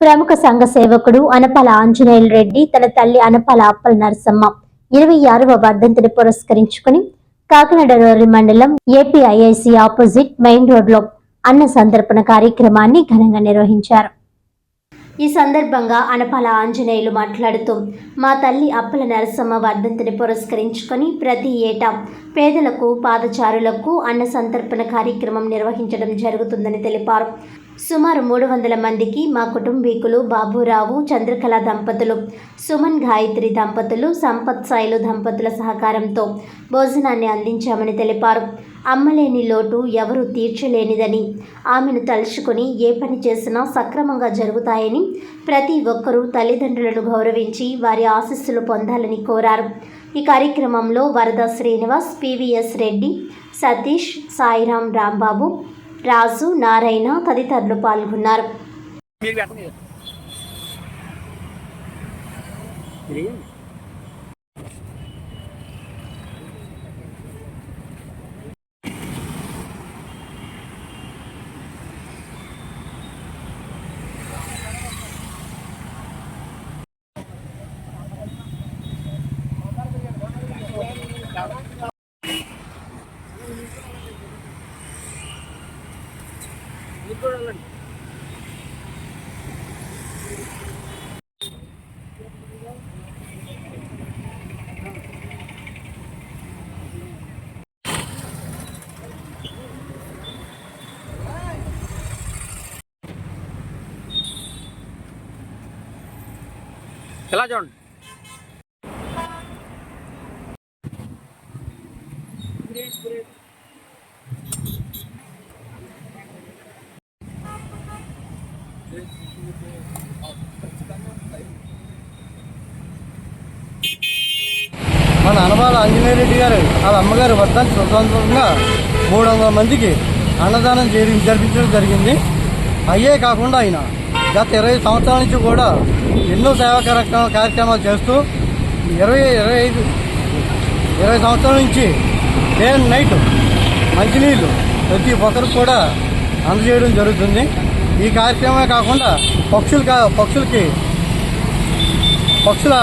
ప్రముఖ సంఘ సేవకుడు అనపాల ఆంజనేయులు రెడ్డి తన తల్లి అనపాల అప్పల నరసమ్మ ఇరవై ఆరవ వర్ధంతిని పురస్కరించుకుని కాకినాడ రూరల్ మండలం ఏపీఐఐసి ఆపోజిట్ మెయిన్ రోడ్లో అన్న సందర్పణ కార్యక్రమాన్ని ఘనంగా నిర్వహించారు. ఈ సందర్భంగా అనపాల ఆంజనేయులు మాట్లాడుతూ మా తల్లి అప్పల నరసమ్మ వర్ధంతిని పురస్కరించుకొని ప్రతి ఏటా పేదలకు పాదచారులకు అన్న సంతర్పణ కార్యక్రమం నిర్వహించడం జరుగుతుందని తెలిపారు. సుమారు మూడు వందల మందికి మా కుటుంబీకులు బాబురావు చంద్రకళ దంపతులు సుమన్ గాయత్రి దంపతులు సంపత్ సాయిలు దంపతుల సహకారంతో భోజనాన్ని అందించామని తెలిపారు. అమ్మలేని లోటు ఎవరు తీర్చలేనిదని ఆమెను తలుచుకొని ఏ పని చేసినా సక్రమంగా జరుగుతాయని ప్రతి ఒక్కరూ తల్లిదండ్రులను గౌరవించి వారి ఆశస్సులు పొందాలని కోరారు. ఈ కార్యక్రమంలో వరద శ్రీనివాస్ పివిఎస్ రెడ్డి సతీష్ సాయిరాం రాంబాబు రాజు నారాయణ తదితరులు పాల్గొన్నారు. మీరు খেলা জন Great, great. మన అనబాల ఆంజనేయ రెడ్డి గారు వాళ్ళ అమ్మగారు వర్ధాన్ని స్వతంత్రంగా మూడు వందల మందికి అన్నదానం చేరి జరిపించడం జరిగింది. అయ్యే కాకుండా ఆయన గత ఇరవై సంవత్సరాల నుంచి కూడా ఎన్నో సేవా కార్యక్రమ- కార్యక్రమాలు చేస్తూ ఇరవై ఇరవై ఐదు ఇరవై సంవత్సరాల నుంచి డే అండ్ నైట్ మంచినీళ్ళు ప్రతి ఒక్కరు కూడా అందజేయడం జరుగుతుంది. ఈ కార్యక్రమమే కాకుండా పక్షులు కా- పక్షులకి పక్షుల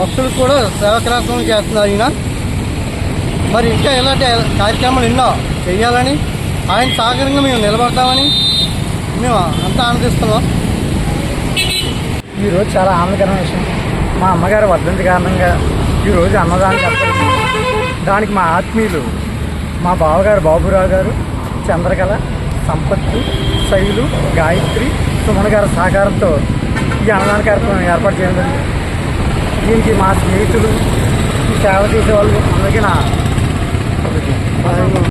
పక్షులకు కూడా సేవా చేస్తున్నారు ఈయన. మరి ఇంకా ఇలాంటి కార్యక్రమాలు ఎన్నో చేయాలని ఆయన సాగరంగా మేము నిలబడతామని మేము అంతా ఆనందిస్తున్నాం. ఈరోజు చాలా ఆనందకరమైన విషయం. మా అమ్మగారు వర్ధంతి కారణంగా ఈరోజు అన్నదానం చెప్పడం దానికి మా ఆత్మీయులు మా బావగారు బాబురావు గారు చంద్రకళ సంపత్తు శైలు గాయత్రి సుమన్ గారి సహకారంతో ఈ అన్నదాన కార్యక్రమం ఏర్పాటు చేయడం దీనికి మా స్నేహితులు సేవ చేసే వాళ్ళు అందరికీ నా